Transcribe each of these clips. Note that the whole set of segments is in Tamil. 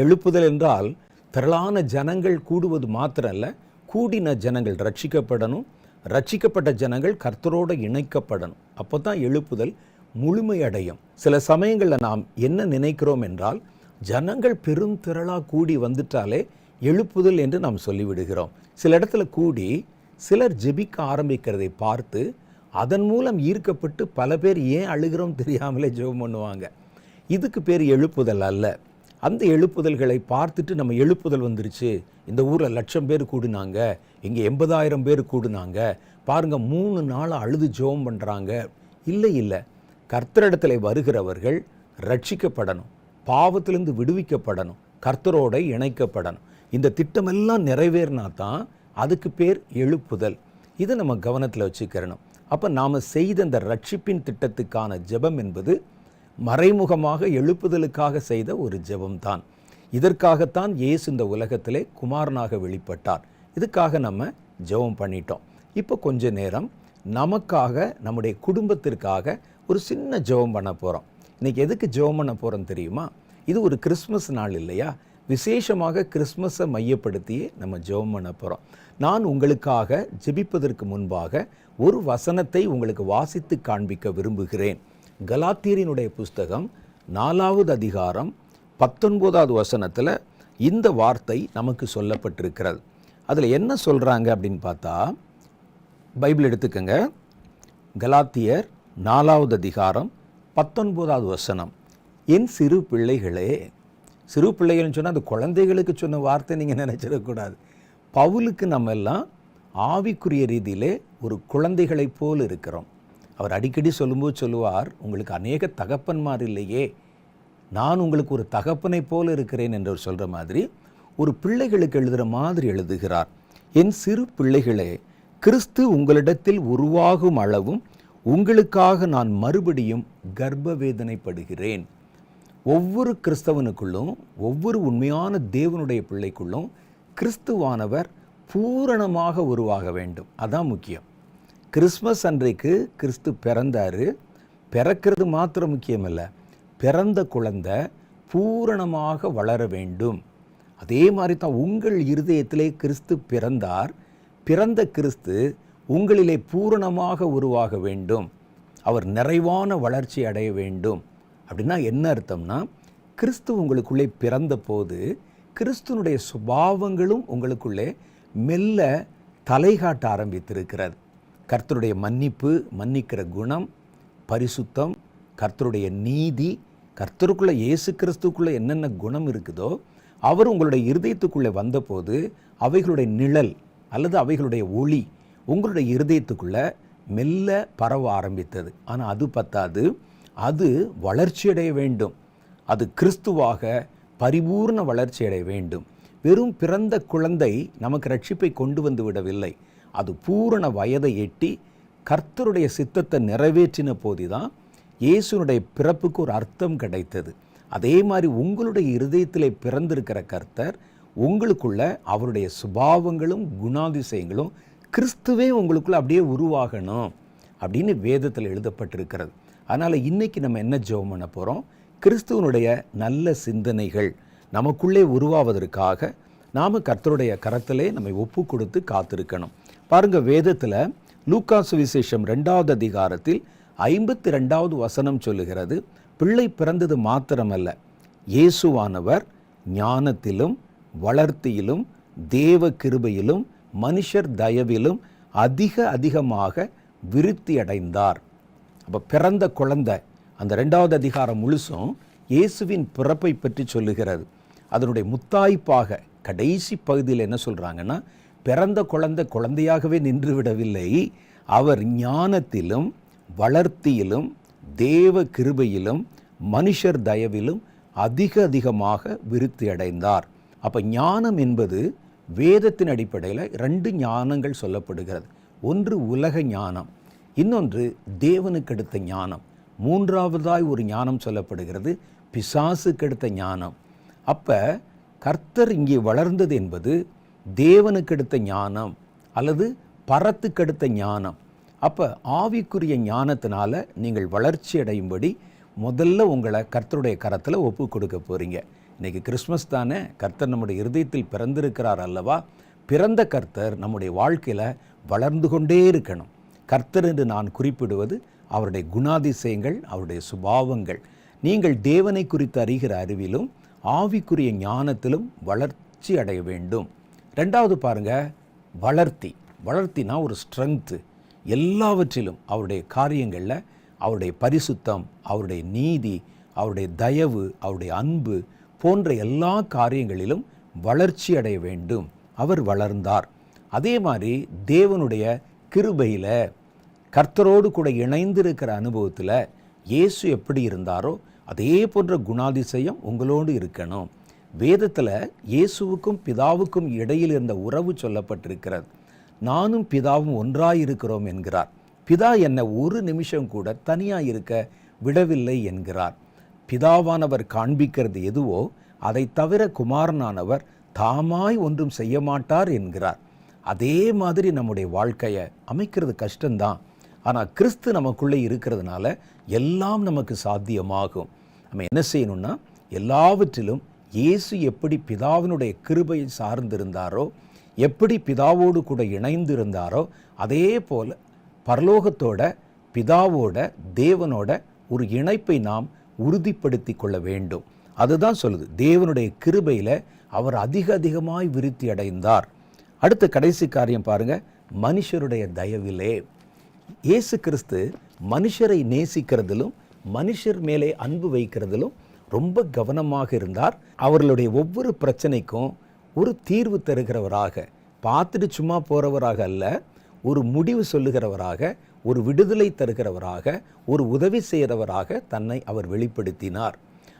எழுப்புதல் என்றால் திரளான ஜனங்கள் கூடுவது மாத்திரல்ல கூடின ஜனங்கள் ரட்சிக்கப்படணும். ரட்சிக்கப்பட்ட ஜனங்கள் கர்த்தரோடு இணைக்கப்படணும். அப்போ தான் எழுப்புதல் முழுமையடையும். சில சமயங்களில் நாம் என்ன நினைக்கிறோம் என்றால் ஜனங்கள் பெரும் திரளாக கூடி வந்துட்டாலே எழுப்புதல் என்று நாம் சொல்லிவிடுகிறோம். சில இடத்துல கூடி சிலர் ஜெபிக்க ஆரம்பிக்கிறதை பார்த்து அதன் மூலம் ஈர்க்கப்பட்டு பல பேர் ஏன் அழுகிறோம் தெரியாமலே ஜெபம் பண்ணுவாங்க. இதுக்கு பேர் எழுப்புதல் அல்ல. அந்த எழுப்புதல்களை பார்த்துட்டு நம்ம எழுப்புதல் வந்துருச்சு. இந்த ஊரில் லட்சம் பேர் கூடுனாங்க. இங்கே எண்பதாயிரம் பேர் கூடுனாங்க. பாருங்க மூணு நாள் அழுது ஜெபம் பண்ணுறாங்க இல்லை இல்லை. கர்த்தரிடத்தில் வருகிறவர்கள் ரட்சிக்கப்படணும். பாவத்திலிருந்து விடுவிக்கப்படணும். கர்த்தரோட இணைக்கப்படணும். இந்த திட்டமெல்லாம் நிறைவேறினா தான் அதுக்கு பேர் எழுப்புதல். இதை நம்ம கவனத்தில் வச்சுக்கிறணும். அப்போ நாம் செய்த இந்த ரட்சிப்பின் திட்டத்துக்கான ஜெபம் என்பது மறைமுகமாக எழுப்புதலுக்காக செய்த ஒரு ஜெபம்தான். இதற்காகத்தான் இயேசு இந்த உலகத்திலே குமாரனாக வெளிப்பட்டார். இதுக்காக நம்ம ஜெபம் பண்ணிட்டோம். இப்போ கொஞ்ச நேரம் நமக்காக நம்முடைய குடும்பத்திற்காக ஒரு சின்ன ஜெபம் பண்ண போகிறோம் இன்னைக்கு எதுக்கு ஜெபம் பண்ண போகிறோம் தெரியுமா? இது ஒரு கிறிஸ்மஸ் நாள் இல்லையா? விசேஷமாக கிறிஸ்மஸை மையப்படுத்தியே நம்ம ஜெபம் பண்ண போகிறோம் நான் உங்களுக்காக ஜெபிப்பதற்கு முன்பாக ஒரு வசனத்தை உங்களுக்கு வாசித்து காண்பிக்க விரும்புகிறேன். கலாத்தியரினுடைய புஸ்தகம் நாலாவது அதிகாரம் பத்தொன்பதாவது வசனத்தில் இந்த வார்த்தை நமக்கு சொல்லப்பட்டிருக்கிறது. அதில் என்ன சொல்கிறாங்க அப்படின்னு பார்த்தா பைபிள் எடுத்துக்கங்க. கலாத்தியர் நாலாவது அதிகாரம் பத்தொன்பதாவது வசனம். என் சிறு பிள்ளைகளே சிறு பிள்ளைகள்னு சொன்னால் அந்த குழந்தைகளுக்கு சொன்ன வார்த்தை நீங்கள் நினச்சிடக்கூடாது பவுலுக்கு நம்ம எல்லாம் ஆவிக்குரிய ரீதியிலே ஒரு குழந்தைகளைப் போல் இருக்கிறோம். அவர் அடிக்கடி சொல்லும்போது சொல்லுவார் உங்களுக்கு அநேக தகப்பன்மார் இல்லையே. நான் உங்களுக்கு ஒரு தகப்பனைப் போல இருக்கிறேன் என்று அவர் சொல்கிற மாதிரி ஒரு பிள்ளைகளுக்கு எழுதுகிற மாதிரி எழுதுகிறார். என் சிறு பிள்ளைகளே கிறிஸ்து உங்களிடத்தில் உருவாகும் அளவும் உங்களுக்காக நான் மறுபடியும் கர்ப்ப வேதனைப்படுகிறேன் ஒவ்வொரு கிறிஸ்தவனுக்குள்ளும் ஒவ்வொரு உண்மையான தேவனுடைய பிள்ளைக்குள்ளும் கிறிஸ்துவானவர் பூரணமாக உருவாக வேண்டும். அதான் முக்கியம். கிறிஸ்மஸ் அன்றைக்கு கிறிஸ்து பிறந்தாரு. பிறக்கிறது மாத்திரம் முக்கியமல்ல. பிறந்த குழந்தை பூரணமாக வளர வேண்டும். அதே மாதிரி தான் உங்கள் இருதயத்திலே கிறிஸ்து பிறந்தார். பிறந்த கிறிஸ்து உங்களிலே பூரணமாக உருவாக வேண்டும். அவர் நிறைவான வளர்ச்சி அடைய வேண்டும். அப்படின்னா என்ன அர்த்தம்னா கிறிஸ்து உங்களுக்குள்ளே பிறந்த போது கிறிஸ்துனுடைய சுபாவங்களும் உங்களுக்குள்ளே மெல்ல தலை காட்ட ஆரம்பித்திருக்கிறது. கர்த்தருடைய மன்னிப்பு மன்னிக்கிற குணம் பரிசுத்தம் கர்த்தருடைய நீதி கர்த்தருக்குள்ளே இயேசு கிறிஸ்துக்குள்ளே என்னென்ன குணம் இருக்குதோ அவர் உங்களுடைய இருதயத்துக்குள்ளே வந்தபோது அவைகளுடைய நிழல் அல்லது அவைகளுடைய ஒளி உங்களுடைய இருதயத்துக்குள்ளே மெல்ல பரவ ஆரம்பித்தது. ஆனால் அது பத்தாது. அது வளர்ச்சியடைய வேண்டும். அது கிறிஸ்துவாக பரிபூர்ண வளர்ச்சியடைய வேண்டும். வெறும் பிறந்த குழந்தை நமக்கு ரட்சிப்பை கொண்டு வந்து விடவில்லை. அது பூரண வயதை எட்டி கர்த்தருடைய சித்தத்தை நிறைவேற்றின போதுதான் இயேசுனுடைய பிறப்புக்கு ஒரு அர்த்தம் கிடைத்தது. அதே மாதிரி உங்களுடைய இருதயத்திலே பிறந்திருக்கிற கர்த்தர் உங்களுக்குள்ள அவருடைய சுபாவங்களும் குணாதிசயங்களும் கிறிஸ்துவே உங்களுக்குள்ள அப்படியே உருவாகணும் அப்படின்னு வேதத்தில் எழுதப்பட்டிருக்கிறது. அதனால் இன்னைக்கு நம்ம என்ன ஜெபம் பண்ண போகிறோம் கிறிஸ்துவனுடைய நல்ல சிந்தனைகள் நமக்குள்ளே உருவாவதற்காக நாம் கர்த்தருடைய கரத்திலே நம்மை ஒப்பு கொடுத்து காத்திருக்கணும். பாருங்க வேதத்தில் லூக்கா சுவிசேஷம் ரெண்டாவது அதிகாரத்தில் ஐம்பத்தி ரெண்டாவது வசனம் சொல்லுகிறது பிள்ளை பிறந்தது மாத்திரமல்ல இயேசுவானவர் ஞானத்திலும் வளர்த்தியிலும் தேவ கிருபையிலும் மனுஷர் தயவிலும் அதிக அதிகமாக விருத்தி அடைந்தார். அப்போ பிறந்த குழந்தை அந்த ரெண்டாவது அதிகாரம் முழுசும் இயேசுவின் பிறப்பை பற்றி சொல்லுகிறது. அதனுடைய முத்தாய்ப்பாக கடைசி பகுதியில் என்ன சொல்கிறாங்கன்னா பிறந்த குழந்தை குழந்தையாகவே நின்று விடவில்லை அவர் ஞானத்திலும் வளர்த்தியிலும் தேவ கிருபையிலும் மனுஷர் தயவிலும் அதிக அதிகமாக விருத்தி அடைந்தார். அப்போ ஞானம் என்பது வேதத்தின் அடிப்படையில் ரெண்டு ஞானங்கள் சொல்லப்படுகிறது. ஒன்று உலக ஞானம் இன்னொன்று தேவனுக்கு அடுத்த ஞானம். மூன்றாவதாய் ஒரு ஞானம் சொல்லப்படுகிறது பிசாசுக்கு அடுத்த ஞானம். அப்போ கர்த்தர் இங்கே வளர்ந்தது என்பது தேவனுக்கு எடுத்த ஞானம் அல்லது பரத்துக்கு எடுத்த ஞானம். அப்போ ஆவிக்குரிய ஞானத்தினால நீங்கள் வளர்ச்சி அடையும்படி முதல்ல உங்களை கர்த்தருடைய கரத்தில் ஒப்பு கொடுக்க போகிறீங்க இன்றைக்கி கிறிஸ்மஸ் தானே கர்த்தர் நம்முடைய இருதயத்தில் பிறந்திருக்கிறார் அல்லவா? பிறந்த கர்த்தர் நம்முடைய வாழ்க்கையில் வளர்ந்து கொண்டே இருக்கணும். கர்த்தர் என்று நான் குறிப்பிடுவது அவருடைய குணாதிசயங்கள் அவருடைய சுபாவங்கள். நீங்கள் தேவனை குறித்து அறிகிற அறிவிலும் ஆவிக்குரிய ஞானத்திலும் வளர்ச்சி அடைய வேண்டும். ரெண்டாவது பாருங்க வளர்த்தி. வளர்த்தினா ஒரு ஸ்ட்ரென்த்து எல்லாவற்றிலும் அவருடைய காரியங்களில் அவருடைய பரிசுத்தம் அவருடைய நீதி அவருடைய தயவு அவருடைய அன்பு போன்ற எல்லா காரியங்களிலும் வளர்ச்சி அடைய வேண்டும். அவர் வளர்ந்தார். அதே மாதிரி தேவனுடைய கிருபையில் கர்த்தரோடு கூட இணைந்திருக்கிற அனுபவத்தில் இயேசு எப்படி இருந்தாரோ அதே போன்ற குணாதிசயம் உங்களோடு இருக்கணும். வேதத்தில் இயேசுவுக்கும் பிதாவுக்கும் இடையில் இருந்த உறவு சொல்லப்பட்டிருக்கிறது. நானும் பிதாவும் ஒன்றாயிருக்கிறோம் என்கிறார். பிதா என்னை ஒரு நிமிஷம் கூட தனியாக இருக்க விடவில்லை என்கிறார். பிதாவானவர் காண்பிக்கிறது எதுவோ அதை தவிர குமாரனானவர் தாமாய் ஒன்றும் செய்ய மாட்டார் என்கிறார். அதே மாதிரி நம்முடைய வாழ்க்கையை அமைக்கிறது கஷ்டம்தான். ஆனால் கிறிஸ்து நமக்குள்ளே இருக்கிறதுனால எல்லாம் நமக்கு சாத்தியமாகும். நம்ம என்ன செய்யணும்னா எல்லாவற்றிலும் இயேசு எப்படி பிதாவினுடைய கிருபையை சார்ந்திருந்தாரோ எப்படி பிதாவோடு கூட இணைந்திருந்தாரோ அதே போல் பரலோகத்தோட பிதாவோட தேவனோட ஒரு இணைப்பை நாம் உறுதிப்படுத்தி கொள்ள வேண்டும். அதுதான் சொல்லுது. தேவனுடைய கிருபையில் அவர் அதிக அதிகமாய் விருத்தி அடைந்தார். அடுத்த கடைசி காரியம் பாருங்க. மனுஷருடைய தயவிலே. இயேசு கிறிஸ்து மனுஷரை நேசிக்கிறதிலும் மனுஷர் மேலே அன்பு வைக்கிறதிலும் ரொம்ப கவனமாக இருந்தார். அவர்களுடைய ஒவ்வொரு பிரச்சனைக்கும் ஒரு தீர்வு தருகிறவராக பார்த்துட்டு சும்மா போகிறவராக அல்ல ஒரு முடிவு சொல்லுகிறவராக ஒரு விடுதலை தருகிறவராக ஒரு உதவி செய்கிறவராக தன்னை அவர் வெளிப்படுத்தினார்.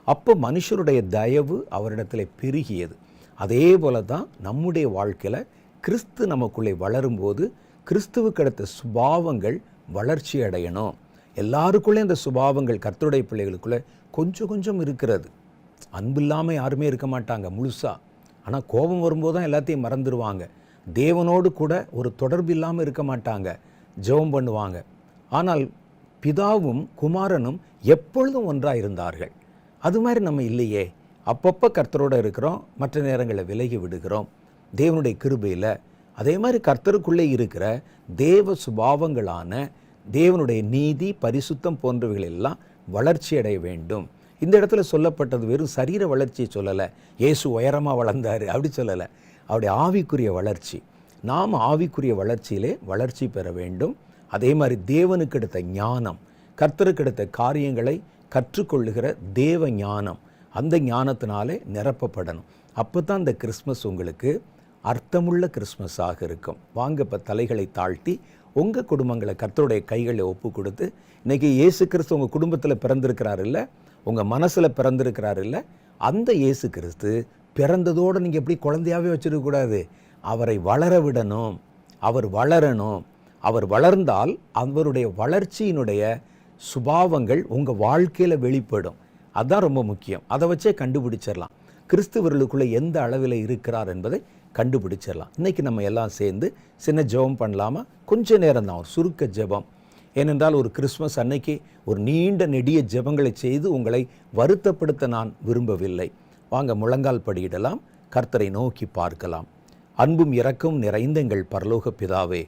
அப்போ மனுஷருடைய தயவு அவரிடத்தில் பெருகியது. அதே போல தான் நம்முடைய வாழ்க்கையில் கிறிஸ்து நமக்குள்ளே வளரும்போது கிறிஸ்துவுக்கு அடுத்த சுபாவங்கள் வளர்ச்சி அடையணும். எல்லாருக்குள்ளே அந்த சுபாவங்கள் கர்த்தருடைய பிள்ளைகளுக்குள்ளே கொஞ்சம் கொஞ்சம் இருக்கிறது. அன்பு இல்லாமல் யாருமே இருக்க மாட்டாங்க முழுசாக ஆனால் கோபம் வரும்போது தான் எல்லாத்தையும் மறந்துடுவாங்க தேவனோடு கூட ஒரு தொடர்பு இல்லாமல் இருக்க மாட்டாங்க. ஜெபம் பண்ணுவாங்க. ஆனால் பிதாவும் குமாரனும் எப்பொழுதும் ஒன்றாக இருந்தார்கள். அது மாதிரி நம்ம இல்லையே. அப்பப்போ கர்த்தரோடு இருக்கிறோம். மற்ற நேரங்களில் விலகி விடுகிறோம். தேவனுடைய கிருபையில். அதே மாதிரி கர்த்தருக்குள்ளே இருக்கிற தேவ சுபாவங்களான தேவனுடைய நீதி பரிசுத்தம் போன்றவைகள் எல்லாம் வளர்ச்சி அடைய வேண்டும். இந்த இடத்துல சொல்லப்பட்டது வெறும் சரீர வளர்ச்சியை சொல்லலை. இயேசு உயரமாக வளர்ந்தார் அப்படி சொல்லலை. அவருடைய ஆவிக்குரிய வளர்ச்சி. நாம் ஆவிக்குரிய வளர்ச்சியிலே வளர்ச்சி பெற வேண்டும். அதே மாதிரி தேவனுக்கு எடுத்த ஞானம் கர்த்தருக்கு எடுத்த காரியங்களை கற்றுக்கொள்ளுகிற தேவ ஞானம் அந்த ஞானத்தினாலே நிரப்பப்படணும். அப்போ தான் இந்த கிறிஸ்மஸ் உங்களுக்கு அர்த்தமுள்ள கிறிஸ்மஸாக இருக்கும். வாங்க இப்போ தலைகளை தாழ்த்தி உங்கள் குடும்பங்களை கர்த்தருடைய கைகளை ஒப்பு கொடுத்து இன்றைக்கி இயேசு கிறிஸ்து உங்கள் குடும்பத்தில் பிறந்திருக்கிறார் இல்லை உங்கள் மனசில் பிறந்திருக்கிறார் இல்லை அந்த இயேசு கிறிஸ்து பிறந்ததோடு நீங்கள் எப்படி குழந்தையாகவே வச்சுருக்கக்கூடாது அவரை வளர விடணும். அவர் வளரணும். அவர் வளர்ந்தால் அவருடைய வளர்ச்சியினுடைய சுபாவங்கள் உங்கள் வாழ்க்கையில் வெளிப்படும். அதுதான் ரொம்ப முக்கியம். அதை வச்சே கண்டுபிடிச்சிடலாம் கிறிஸ்துவர்களுக்குள்ளே எந்த அளவில் இருக்கிறார் என்பதை கண்டுபிடிச்சிடலாம். இன்றைக்கி நம்ம எல்லாம் சேர்ந்து சின்ன ஜெபம் பண்ணலாமா? கொஞ்ச நேரம் தான் ஒரு சுருக்க ஜெபம். ஏனென்றால் ஒரு கிறிஸ்மஸ் அன்னைக்கு ஒரு நீண்ட நெடிய ஜெபங்களை செய்து உங்களை வருத்தப்படுத்த நான் விரும்பவில்லை. வாங்க முழங்கால் படியிடலாம் கர்த்தரை நோக்கி பார்க்கலாம். அன்பும் இறக்கும் நிறைந்த எங்கள் பரலோக பிதாவே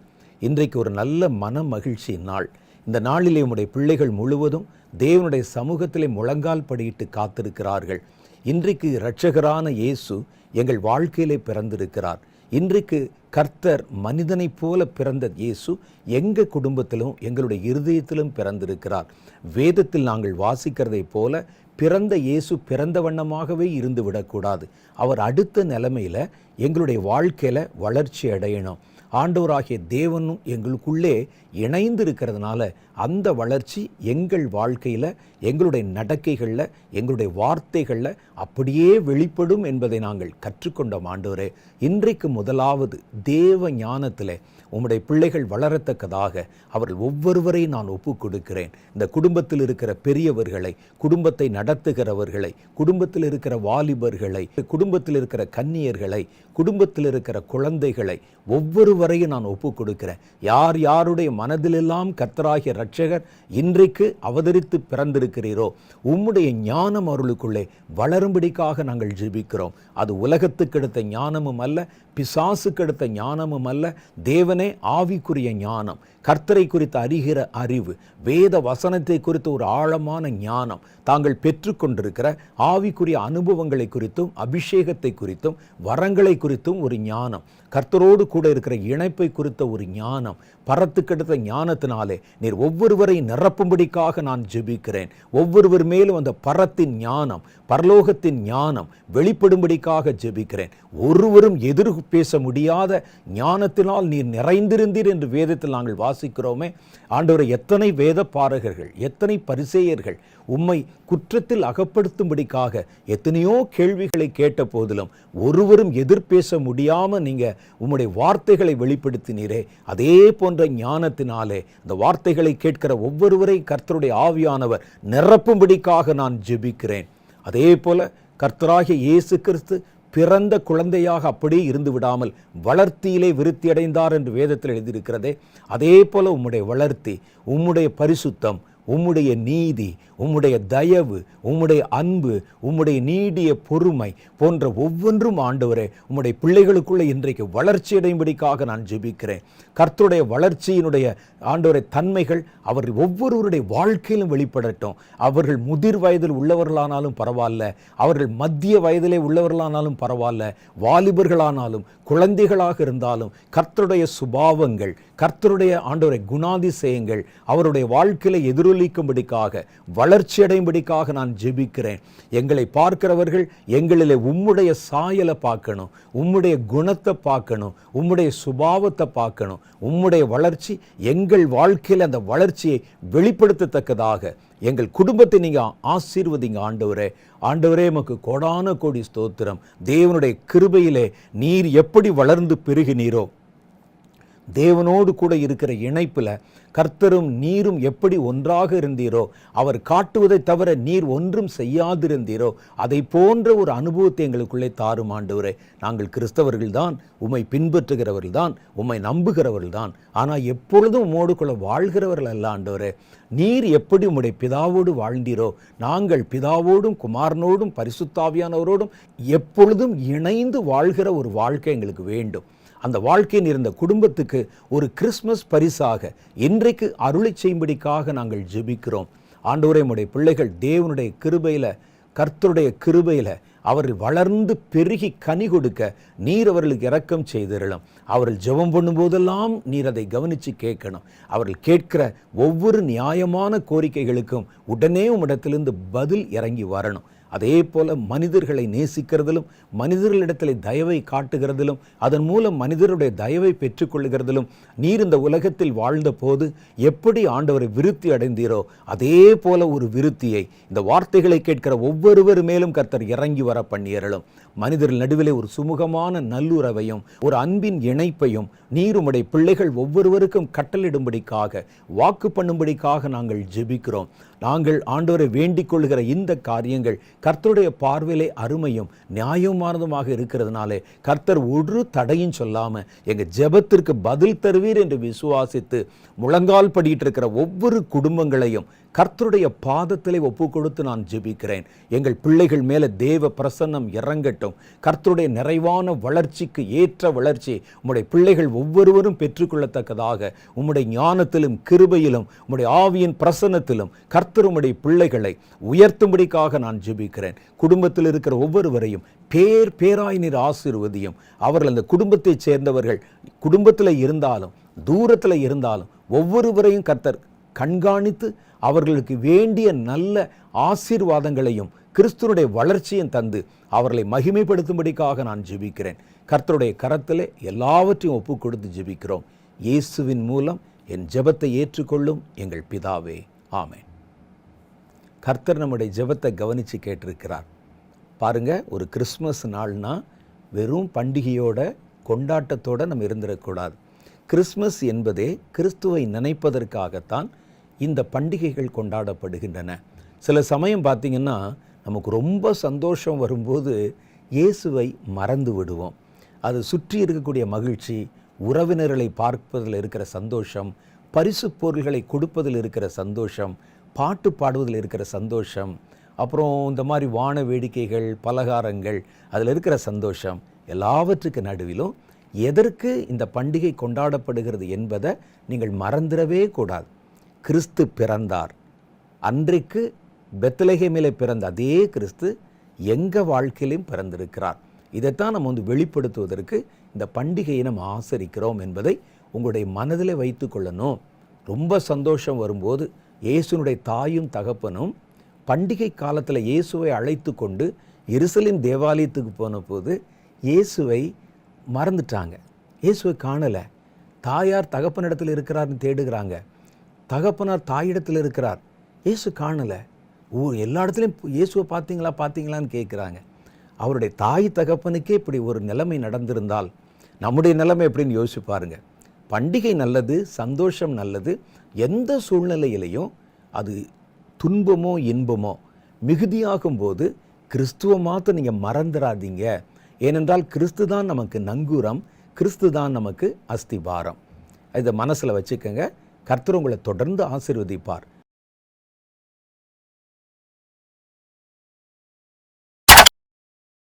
இன்றைக்கு ஒரு நல்ல மன மகிழ்ச்சி நாள். இந்த நாளிலே உடைய பிள்ளைகள் முழுவதும் தேவனுடைய சமூகத்திலே முழங்கால் படியிட்டு காத்திருக்கிறார்கள். இன்றைக்கு இரட்சகரான இயேசு எங்கள் வாழ்க்கையிலே பிறந்திருக்கிறார். இன்றைக்கு கர்த்தர் மனிதனைப் போல பிறந்த இயேசு எங்கள் குடும்பத்திலும் எங்களுடைய இருதயத்திலும் பிறந்திருக்கிறார். வேதத்தில் நாங்கள் வாசிக்கிறதைப் போல பிறந்த இயேசு பிறந்த வண்ணமாகவே இருந்து விடக்கூடாது அவர் அடுத்த நிலைமையில் எங்களுடைய வாழ்க்கையில் வளர்ச்சி அடையணும். ஆண்டவராகிய தேவனும் எங்களுக்குள்ளே இணைந்து இருக்கிறதுனால அந்த வளர்ச்சி எங்கள் வாழ்க்கையில் எங்களுடைய நடக்கைகளில் எங்களுடைய வார்த்தைகளில் அப்படியே வெளிப்படும் என்பதை நாங்கள் கற்றுக்கொண்டோம் ஆண்டவரே. இன்றைக்கு முதலாவது தேவ ஞானத்தில் உம்முடைய பிள்ளைகள் வளரத்தக்கதாக அவர்கள் ஒவ்வொருவரையும் நான் ஒப்பு கொடுக்கிறேன். இந்த குடும்பத்தில் இருக்கிற பெரியவர்களை குடும்பத்தை நடத்துகிறவர்களை குடும்பத்தில் இருக்கிற வாலிபர்களை குடும்பத்தில் இருக்கிற கன்னியர்களை குடும்பத்தில் இருக்கிற குழந்தைகளை ஒவ்வொருவரையும் நான் ஒப்பு கொடுக்கிறேன். யார் யாருடைய மனதிலெல்லாம் கர்த்தராகிய ரட்சகர் இன்றைக்கு அவதரித்து பிறந்திருக்கிறீரோ உம்முடைய ஞானம் அருளுக்குள்ளே வளரும்படிக்காக நாங்கள் ஜெபிக்கிறோம். அது உலகத்துக்கு எடுத்த ஞானமும் அல்ல பிசாசுக்கு எடுத்த ஞானமும் அல்ல தேவனே ஆவிக்குரிய ஞானம். கர்த்தரை குறித்து அறிகிற அறிவு வேத வசனத்தை குறித்து ஒரு ஆழமான ஞானம் தாங்கள் பெற்றுக்கொண்டிருக்கிற ஆவிக்குரிய அனுபவங்களை குறித்தும் அபிஷேகத்தை குறித்தும் வரங்களை குறித்தும் ஒரு ஞானம். கர்த்தரோடு கூட இருக்கிற இணைப்பை குறித்த ஒரு ஞானம். பரத்துக்கெடுத்த ஞானத்தினாலே நீர் ஒவ்வொருவரை நிரப்பும்படிக்காக நான் ஜெபிக்கிறேன். ஒவ்வொருவர் மேலும் அந்த பரத்தின் ஞானம் பரலோகத்தின் ஞானம் வெளிப்படும்படிக்காக ஜெபிக்கிறேன். ஒருவரும் எதிர் பேச முடியாத ஞானத்தினால் நீர் நிறைந்திருந்தீர் என்று வேதத்தில் நாங்கள் வாசிக்கிறோமே. ஆண்டவரை எத்தனை வேத பாரகர்கள் எத்தனை பரிசேயர்கள் உம்மை குற்றத்தில் அகப்படுத்தும்படிக்காக எத்தனையோ கேள்விகளை கேட்ட போதிலும் ஒருவரும் எதிர்பேச முடியாம நீங்க உம்முடைய வார்த்தைகளை வெளிப்படுத்தினீரே. அதே போன்ற ஞானத்தினாலே இந்த வார்த்தைகளை கேட்கிற ஒவ்வொருவரை கர்த்தருடைய ஆவியானவர் நிரப்பும்படிக்காக நான் ஜெபிக்கிறேன். அதே போல கர்த்தராகிய இயேசு கிறிஸ்து பிறந்த குழந்தையாக அப்படியே இருந்து விடாமல் வளர்த்தியிலே விருத்தி அடைந்தார் என்று வேதத்தில் எழுதியிருக்கிறதே. அதே போல உம்முடைய வளர்த்தி உம்முடைய பரிசுத்தம் உம்முடைய நீதி உம்முடைய தயவு உம்முடைய அன்பு உம்முடைய நீடிய பொறுமை போன்ற ஒவ்வொன்றும் ஆண்டவரே உம்முடைய பிள்ளைகளுக்குள்ள இன்றைக்கு வளர்ச்சி அடையும்படிக்காக நான் ஜெபிக்கிறேன். கர்த்தருடைய வளர்ச்சியினுடைய ஆண்டவரை தன்மைகள் அவர் ஒவ்வொருவருடைய வாழ்க்கையிலும் வெளிப்படட்டும். அவர்கள் முதிர் வயதில் உள்ளவர்களானாலும் பரவாயில்ல அவர்கள் மத்திய வயதிலே உள்ளவர்களானாலும் பரவாயில்ல வாலிபர்களானாலும் குழந்தைகளாக இருந்தாலும் கர்த்தருடைய சுபாவங்கள் கர்த்தருடைய ஆண்டவரை குணாதிசயங்கள் அவருடைய வாழ்க்கையில எதிரொலிக்கும்படிக்காக வளர்ச்சியடையும்படிக்காக நான் ஜெபிக்கிறேன். எங்களை பார்க்கிறவர்கள் எங்களிலே உம்முடைய சாயலை பார்க்கணும் உம்முடைய குணத்தை பார்க்கணும் உம்முடைய சுபாவத்தை பார்க்கணும். உம்முடைய வளர்ச்சி எங்கள் வாழ்க்கையில் அந்த வளர்ச்சியை வெளிப்படுத்தத்தக்கதாக எங்கள் குடும்பத்தை நீங்கள் ஆசீர்வதிங்க ஆண்டவரே. ஆண்டவரே எமக்கு கோடான கோடி ஸ்தோத்திரம். தேவனுடைய கிருபையிலே நீர் எப்படி வளர்ந்து பெருகினீரோ தேவனோடு கூட இருக்கிற இணைப்பில் கர்த்தரும் நீரும் எப்படி ஒன்றாக இருந்தீரோ அவர் காட்டுவதை தவிர நீர் ஒன்றும் செய்யாதிருந்தீரோ அதை போன்ற ஒரு அனுபவத்தை எங்களுக்குள்ளே தாரும் ஆண்டவரே. நாங்கள் கிறிஸ்தவர்கள்தான் உம்மை பின்பற்றுகிறவர்கள் தான் உம்மை நம்புகிறவர்கள் தான் ஆனால் எப்பொழுதும் உம்மோடு கூட வாழ்கிறவர்கள் அல்ல ஆண்டவரே. நீர் எப்படி உம்முடைய பிதாவோடு வாழ்ந்தீரோ நாங்கள் பிதாவோடும் குமாரனோடும் பரிசுத்தாவியானவரோடும் எப்பொழுதும் இணைந்து வாழ்கிற ஒரு வாழ்க்கை எங்களுக்கு வேண்டும். அந்த வாழ்க்கையில் இருந்த குடும்பத்துக்கு ஒரு கிறிஸ்மஸ் பரிசாக இன்றைக்கு அருளை செய்யும்படிக்காக நாங்கள் ஜெபிக்கிறோம். ஆண்டவரே உம்முடைய பிள்ளைகள் தேவனுடைய கிருபையில் கர்த்தருடைய கிருபையில் அவர் வளர்ந்து பெருகி கனி கொடுக்க நீர் அவர்களுக்கு இரக்கம் செய்திரலும் அவர்கள் ஜெபம் பண்ணும்போதெல்லாம் நீர் அதை கவனித்து கேட்கணும். அவர்கள் கேட்கிற ஒவ்வொரு நியாயமான கோரிக்கைகளுக்கும் உடனே உம்மிடத்திலிருந்து பதில் இறங்கி வரணும். அதே போல மனிதர்களை நேசிக்கிறதிலும் மனிதர்களிடத்தில் தயவை காட்டுகிறதிலும் அதன் மூலம் மனிதருடைய தயவை பெற்றுக்கொள்கிறதிலும் நீர் இந்த உலகத்தில் வாழ்ந்த போது எப்படி ஆண்டவரை விருத்தி அடைந்தீரோ அதே போல ஒரு விருத்தியை இந்த வார்த்தைகளை கேட்கிற ஒவ்வொருவர் மேலும் கர்த்தர் இறங்கி வர பண்ணியறலும் மனிதர்கள் நடுவிலே ஒரு சுமூகமான நல்லுறவையும் ஒரு அன்பின் இணைப்பையும் நீருமுடைய பிள்ளைகள் ஒவ்வொருவருக்கும் கட்டளிடும்படிக்காக வாக்கு பண்ணும்படிக்காக நாங்கள் ஜெபிக்கிறோம். நாங்கள் ஆண்டவரை வேண்டிக் கொள்கிற இந்த காரியங்கள் கர்த்தருடைய பார்வையிலே அருமையும் நியாயமானதுமாக இருக்கிறதுனாலே கர்த்தர் ஒரு தடையும் சொல்லாமல் எங்க ஜெபத்திற்கு பதில் தருவீர் என்று விசுவாசித்து முழங்கால் படிட்டு இருக்கிற ஒவ்வொரு குடும்பங்களையும் கர்த்தருடைய பாதத்திலே ஒப்பு கொடுத்து நான் ஜெபிக்கிறேன். எங்கள் பிள்ளைகள் மேலே தேவ பிரசன்னம் இறங்கட்டும். கர்த்தருடைய நிறைவான வளர்ச்சிக்கு ஏற்ற வளர்ச்சி உம்முடைய பிள்ளைகள் ஒவ்வொருவரும் பெற்றுக்கொள்ளத்தக்கதாக உம்முடைய ஞானத்திலும் கிருபையிலும் உம்முடைய ஆவியின் பிரசன்னத்திலும் கர்த்தர் உம்முடைய பிள்ளைகளை உயர்த்தும்படிக்காக நான் ஜெபிக்கிறேன். குடும்பத்தில் இருக்கிற ஒவ்வொருவரையும் பேர் பேராய் நீர் ஆசீர்வதியும். அவர்கள் அந்த குடும்பத்தைச் சேர்ந்தவர்கள் குடும்பத்தில் இருந்தாலும் தூரத்தில் இருந்தாலும் ஒவ்வொருவரையும் கர்த்தர் கண்காணித்து அவர்களுக்கு வேண்டிய நல்ல ஆசீர்வாதங்களையும் கிறிஸ்துனுடைய வளர்ச்சியும் தந்து அவர்களை மகிமைப்படுத்தும்படிக்காக நான் ஜெபிக்கிறேன். கர்த்தருடைய கரத்திலே எல்லாவற்றையும் ஒப்பு கொடுத்து ஜெபிக்கிறோம். இயேசுவின் மூலம் என் ஜெபத்தை ஏற்றுக்கொள்ளும் எங்கள் பிதாவே. ஆமேன். கர்த்தர் நம்முடைய ஜெபத்தை கவனித்து கேட்டிருக்கிறார். பாருங்க ஒரு கிறிஸ்மஸ் நாள்னா வெறும் பண்டிகையோட கொண்டாட்டத்தோடு நம்ம இருந்துடக்கூடாது. கிறிஸ்மஸ் என்பதே கிறிஸ்துவை நினைப்பதற்காகத்தான் இந்த பண்டிகைகள் கொண்டாடப்படுகின்றன. சில சமயம் பார்த்திங்கன்னா நமக்கு ரொம்ப சந்தோஷம் வரும்போது இயேசுவை மறந்து விடுவோம். அது சுற்றி இருக்கக்கூடிய மகிழ்ச்சி உறவினர்களை பார்ப்பதில் இருக்கிற சந்தோஷம் பரிசு பொருள்களை கொடுப்பதில் இருக்கிற சந்தோஷம் பாட்டு பாடுவதில் இருக்கிற சந்தோஷம் அப்புறம் இந்த மாதிரி வான வேடிக்கைகள் பலகாரங்கள் அதில் இருக்கிற சந்தோஷம் எல்லாவற்றுக்கு நடுவிலும் எதற்கு இந்த பண்டிகை கொண்டாடப்படுகிறது என்பதை நீங்கள் மறந்துடவே கூடாது. கிறிஸ்து பிறந்தார். அன்றைக்கு பெத்தலகேமிலே பிறந்த அதே கிறிஸ்து எங்கள் வாழ்க்கையிலும் பிறந்திருக்கிறார். இதைத்தான் நம்ம வந்து வெளிப்படுத்துவதற்கு இந்த பண்டிகையை நம்ம ஆசரிக்கிறோம் என்பதை உங்களுடைய மனதில் வைத்து கொள்ளணும். ரொம்ப சந்தோஷம் வரும்போது இயேசுனுடைய தாயும் தகப்பனும் பண்டிகை காலத்தில் இயேசுவை அழைத்து கொண்டு எருசலேம் தேவாலயத்துக்கு போன போது இயேசுவை மறந்துட்டாங்க. இயேசுவை காணலை. தாயார் தகப்பனிடத்தில் இருக்கிறார்னு தேடுகிறாங்க. தகப்பனார் தாயிடத்தில் இருக்கிறார். இயேசு காணலை. ஊர் எல்லா இடத்துலையும் இயேசுவை பார்த்தீங்களா பார்த்தீங்களான்னு கேட்குறாங்க. அவருடைய தாய் தகப்பனுக்கே இப்படி ஒரு நிலைமை நடந்திருந்தால் நம்முடைய நிலைமை எப்படின்னு யோசிச்சு பாருங்க. பண்டிகை நல்லது சந்தோஷம் நல்லது எந்த சூழ்நிலையிலையும் அது துன்பமோ இன்பமோ மிகுதியாகும் போது கிறிஸ்துவ மாத்திரம் நீங்கள் மறந்துடாதீங்க ஏனென்றால் கிறிஸ்து தான் நமக்கு நங்கூரம் கிறிஸ்து தான் நமக்கு அஸ்திபாரம் இதை மனசில் வச்சுக்கோங்க. கர்த்தர் உங்களை தொடர்ந்து ஆசீர்வதிப்பார்.